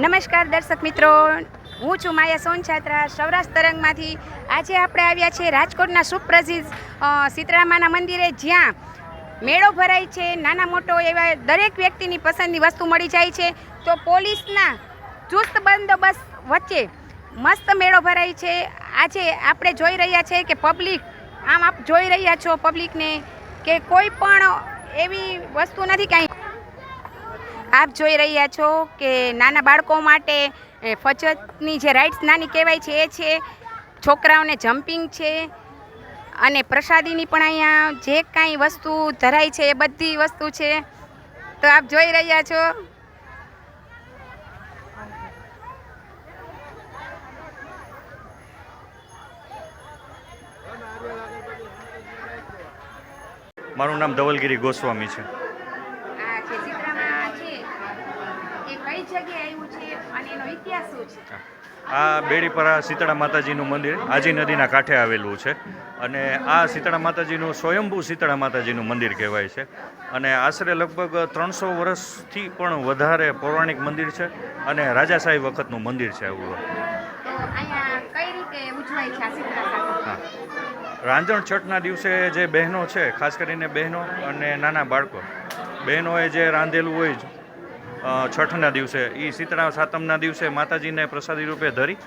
દર્શક મિત્રો. હું છું માયા સોન છાત્રા સૌરાષ્ટ્ર તરંગમાંથી. આજે આપણે આવ્યા છીએ રાજકોટના સુપ્રસિદ્ધ સીતરામાના મંદિરે, જ્યાં મેળો ભરાય છે. નાના મોટો એવા દરેક વ્યક્તિની પસંદની વસ્તુ મળી જાય છે. તો પોલીસના ચુસ્ત બંદોબસ્ત વચ્ચે મસ્ત મેળો ભરાય છે. આજે આપણે જોઈ રહ્યા છે કે પબ્લિક, આમ આપ જોઈ રહ્યા છો પબ્લિકને, કે કોઈ પણ એવી વસ્તુ નથી કાંઈ આપ જોઈ રહ્યા છો કે નાના બાળકો માટે ફચતની જે રાઇડ્સ નાની કહેવાય છે એ છે છોકરાઓને જમ્પિંગ છે અને પ્રસાદીની પણ અહીંયા જે કાંઈ વસ્તુ ધરાય છે એ બધી વસ્તુ છે. તો આપ જોઈ રહ્યા છો. મારું નામ ધવલગીરી ગોસ્વામી છે. આ છે એ કઈ જગ્યાએ આવ્યું છે અને એનો ઇતિહાસ શું છે? આ બેડીપરા શીતળા માતાજીનું મંદિર આજી નદીના કાંઠે આવેલું છે. અને આ શીતળા માતાજીનું સ્વયંભૂ શીતળા માતાજીનું મંદિર કહેવાય છે. અને આશરે લગભગ ત્રણસો વર્ષથી પણ વધારે પૌરાણિક મંદિર છે અને રાજાશાહી વખતનું મંદિર છે આવું. રાંધણ છઠના દિવસે જે બહેનો છે ખાસ કરીને બહેનો અને નાના બાળકો બહેનોએ જે રાંધેલું હોય છઠના દિવસે. એ શીતળા સાતમના દિવસે માતાજીને પ્રસાદી રૂપે ધરી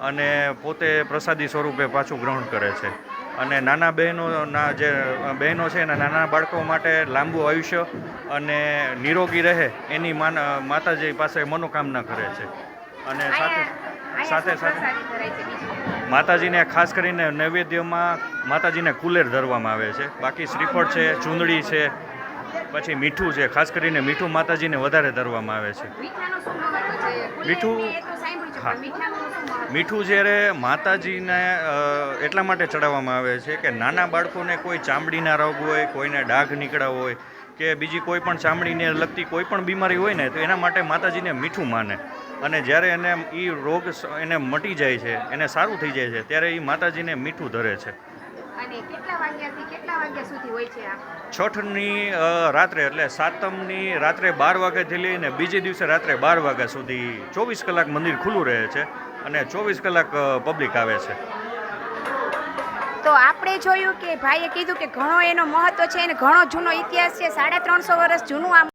અને પોતે પ્રસાદી સ્વરૂપે પાછું ગ્રહણ કરે છે. અને નાના બહેનોના જે બહેનો છે એના નાના બાળકો માટે લાંબુ આયુષ્ય અને નિરોગી રહે એની માન માતાજી પાસે મનોકામના કરે છે. અને સાથે સાથે સાથે માતાજીને ખાસ કરીને નૈવેદ્યમાં માતાજીને કુલેર ધરવામાં આવે છે. બાકી શ્રીફળ છે ચૂંદડી છે પછી મીઠું છે ખાસ કરીને મીઠું માતાજીને વધારે ધરવામાં આવે છે. મીઠું- હા. મીઠું જ્યારે માતાજીને એટલા માટે ચડાવવામાં આવે છે કે નાના બાળકોને કોઈ ચામડીના રોગ હોય કોઈને ડાઘ નીકળ્યા હોય કે બીજી કોઈ પણ ચામડીને લગતી કોઈ પણ બીમારી હોય ને તો એના માટે માતાજીને મીઠું માને. અને જ્યારે એને એ રોગ એને મટી જાય છે એને સારું થઈ જાય છે ત્યારે એ માતાજીને મીઠું ધરે છે. અને કેટલા વાગ્યાથી કેટલા વાગ્યા સુધી હોય છે આ? છઠની રાત્રે એટલે સાતમની રાત્રે બાર વાગ્યાથી લઈને બીજે દિવસે રાત્રે બાર વાગ્યા સુધી ચોવીસ કલાક મંદિર ખુલ્લું રહે છે અને ચોવીસ કલાક પબ્લિક આવે છે. તો આપણે જોયું કે ભાઈએ કીધું કે ઘણો એનો મહત્વ છે અને ઘણો જૂનો ઇતિહાસ છે. સાડા ત્રણસો વર્ષ જૂનું આ